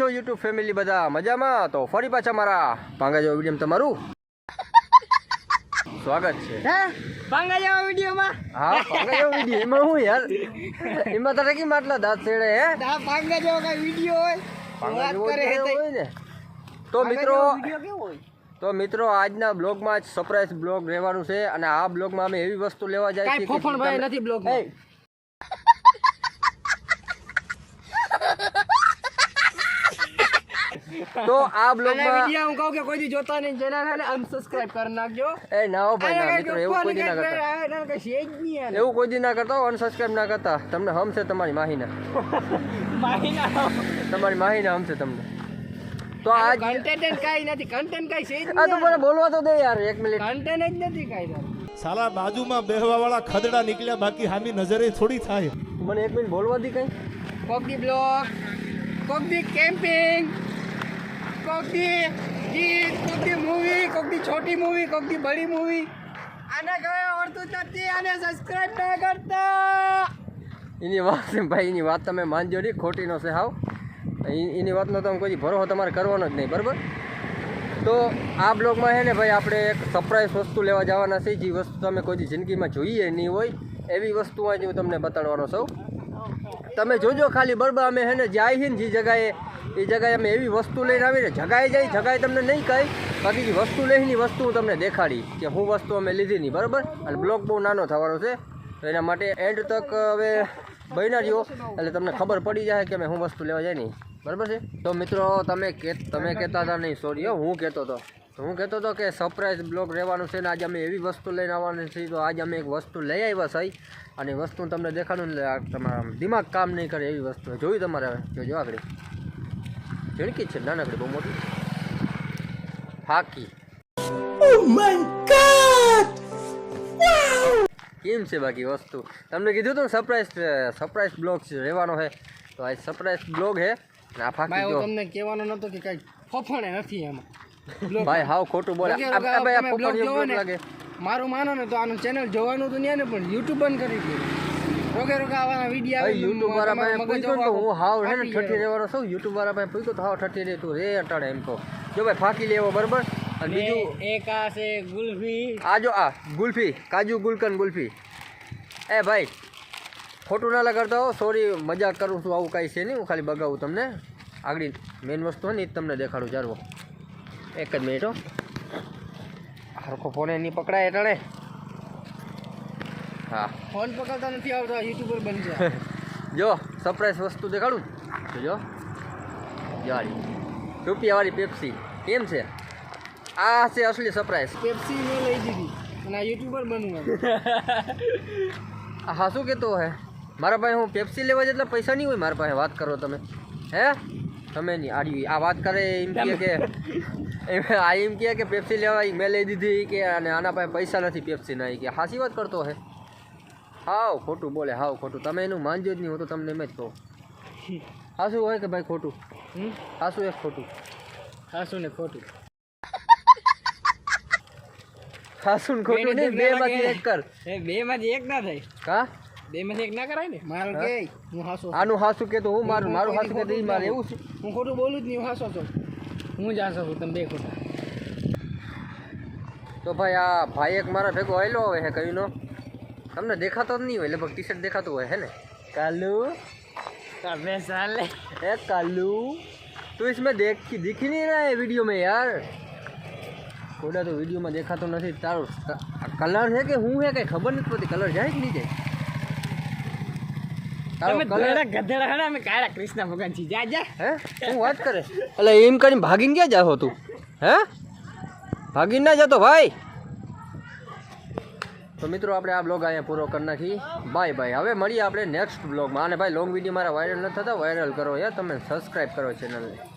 YouTube family બધા મજામાં? તો ફરી પાછા મારા પાંગા જેવા વીડિયો તમારું? સ્વાગત છે. પાંગા જેવા વિડીયોમાં હા પાંગા જેવા વીડિયો એમાં હું યાર? એમાં તારે કેમ આટલા દાંત છેડે હે? પાંગા જેવો કઈ વીડિયો હોય? પાંગા જેવો. હોય ને. તો મિત્રો તો મિત્રો આજના બ્લોગમાં જ સરપ્રાઈઝ બ્લોગ રહેવાનું છે અને આ બ્લોગમાં અમે એવી વસ્તુ લેવા જાય કાંઈ ફોફણભાઈ નથી બ્લોગમાં. તો આ બ્લોગમાં વીડિયો હું કહું કે કોઈ દી જોતા નહીં. ચેનલ ને અનસબસ્ક્રાઇબ કરી નાખજો. એ ના હો ભાઈ ના મિત્રો એવું કોઈ દી ના કરતા. છે. એવું કોઈ દી ના કરતા અનસબસ્ક્રાઇબ ના કરતા. તમને હમશે તમારી માહીના. માહિના તમારી માહીના છે તમને. તો આ કન્ટેન્ટ કાંઈ નથી. કન્ટેન્ટ કાંઈ છે આ તો મને બોલવા તો દે યાર એક મિનિટ કન્ટેન્ટ જ નથી કાંઈ સાલા બાજુમાં બેહવા વાળા ખદડા નીકળ્યા બાકી હામી નજરે થોડી થાય. મને એક મિનિટ બોલવા દી કઈ. કોક દી બ્લોક કોક દી કેમ્પિંગ કોક દી ગીત કોકદી મૂવી કોકદી છોટી મૂવી કોકદી બડી મૂવી આને કઈ આવડતું જ નથી, આને સબસ્ક્રાઇબ ના કરતા. એની વાત ભાઈ, એની વાત તમે માનજો નહીં ખોટી નો છે હાવ. એની વાતનો તમે કોઈ ભરોસો તમારે કરવાનો જ નહીં, બરાબર? તો આ બ્લોગમાં છે ને ભાઈ, આપણે એક સરપ્રાઈઝ વસ્તુ લેવા જવાના છે જે વસ્તુ તમે કોઈ જિંદગીમાં જોઈએ નહીં હોય, એવી વસ્તુ આજે હું તમને બતાડવાનો છું. તમે જોજો ખાલી, બરાબર? અમે છે ને, જાય છે ને જે જગાએ એ જગાએ અમે એવી વસ્તુ લઈને આવીને જગાએ જાય જગાએ તમને નહીં કહી, બાકી વસ્તુ લઈને વસ્તુ હું તમને દેખાડી કે હું વસ્તુ અમે લીધી નહીં, બરાબર? અને બ્લોક બહુ નાનો થવાનો છે, તો એના માટે એન્ડ તક હવે બન્યા રહ્યો, એટલે તમને ખબર પડી જાય કે અમે હું વસ્તુ લેવા જાય નહીં, બરાબર છે? તો મિત્રો, તમે કે, તમે કહેતા હતા નહીં સોરી હું કહેતો હતો. હું કહેતો હતો કે સરપ્રાઈઝ બ્લોગ રહેવાનું છે ને આજે અમે એવી વસ્તુ લઈને આવવાની છે તો આજે અમે એક વસ્તુ લઈ આવ્યા સાઈ અને વસ્તુ તમને દેખાડું ને તમારા દિમાગ કામ નહીં કરે એવી વસ્તુ, જોયું તમારે હવે? જોજો આગળ. ઝીણકી છે નાનકડી બહુ મોટી. ફાકી કેમ છે બાકી વસ્તુ? તમને કીધું હતું સરપ્રાઈઝ સરપ્રાઈઝ બ્લોગ રહેવાનો છે. તો આ સરપ્રાઈઝ બ્લોગ છે ને આ ફાકી ભાઈ તમને કહેવાનો નતો કે કઈ ફફણે નથી એમાં. ભાઈ હાવ ખોટું બોલે. આ- ભાઈ આ blog જેવું લાગે. મારું માનો ને તો આનું ચેનલ જોવાનું તો નહીં ને પણ યુટ્યુબ બંધ કરી દીધું. આવવાના વીડિયો ભાઈ યુટ્યુબ વાળા પાસે પૂછ્યું તો હું હાવ હે ને ઠઠી રહેવાનો છું. યુટ્યુબ વાળા પાસે પૂછ્યું તો હાવ ઠઠી રહે તું રે અટાડે એમ જો ભાઈ ફાકી લેવો બરાબર? અને બીજું? એક આ છે ગુલ્ફી. આ જો આ ગુલ્ફી કાજુ ગુલકન ગુલ્ફી. એ ભાઈ ખોટું ના લગાડતા હો સોરી મજાક કરું છું આવું કાંઈ છે નહીં હું ખાલી બગાવું તમને. આગળ મેઇન વસ્તુ હોય ને એ જ તમને દેખાડું ચાલવો એક જ મિનિટ હો. સરખો ફોને નહીં પકડાય એટલે હા. ફોન પકડતા નથી આવતા યુટ્યુબર બની જાય. જો સરપ્રાઈઝ વસ્તુ દેખાડું જો જાળી રૂપિયાવાળી પેપ્સી કેમ છે? આ છે અસલી સરપ્રાઈઝ પેપ્સી મેં લઈ દીધી અને આ યુટ્યુબર બનવું હા શું કહેતો હે? મારા પાસે હું પેપ્સી લેવા જેટલા પૈસા નહીં હોય મારા પાસે વાત કરો તમે. હે? તમે નહીં આડી આ વાત કરે એમ કહે કે એમ આ એમ કહે કે પેપ્સી લેવા મેં લઈ દીધી કે અને આના પાસે પૈસા નથી પેપ્સી નહીં કે હાસી વાત કરતો હે? હાવ ખોટું બોલે હાવ ખોટું. તમે એનું માનજો જ નહીં હું તો તમને એમ જ કહું. હાસું હોય કે ભાઈ ખોટું? હમ? હાસું એક ખોટું. હાસું ને ખોટું. હાસું ને ખોટું નહીં બે માંથી એક કર. બે માંથી એક ના થાય. હા? બે માંથી એક ના કરાય ને? મારું? કે હું હાસો. આનું હાસું કે તો હું મારું મારું હાસું કે તો મારે. એવું છે. હું ખોટું બોલું જ નહીં હું હાસો છું. હું જ હાસો છું તમે બે ખોટા. તો ભાઈ આ ભાઈ એક મારા ભેગો આવેલો હવે હે કયું નો? તમને દેખાતો જ નહીં હોય લગભગ ટી શર્ટ દેખાતું હોય હે ને કાલુ તમે ચાલે ए कालू तू इसमें देख दिख ही नहीं रहा है वीडियो में यार કોડા તો વિડીયોમાં દેખાતો નથી તારો કલર છે કે હું હે કઈ ખબર નથી પડતી કલર જાય કે નહીં જાય તારો તમે કલર ધોળા ગધેડા હે ને અમે કાળા કૃષ્ણ ભગવાન છીએ જા જા હે શું વાત કરે એટલે એમ કરીને ભાગીને ક્યાં જાહો તું હે ભાગીને ના જતો ભાઈ તો મિત્રો આપણે આ બ્લોગ અહીંયા પૂરો કરી નાખી. બાય બાય હવે મળીએ આપણે નેક્સ્ટ બ્લોગમાં અને ભાઈ લોંગ વીડિયો મારા વાયરલ ન થતા. વાયરલ કરો યાર. તમે સબસ્ક્રાઈબ કરો ચેનલને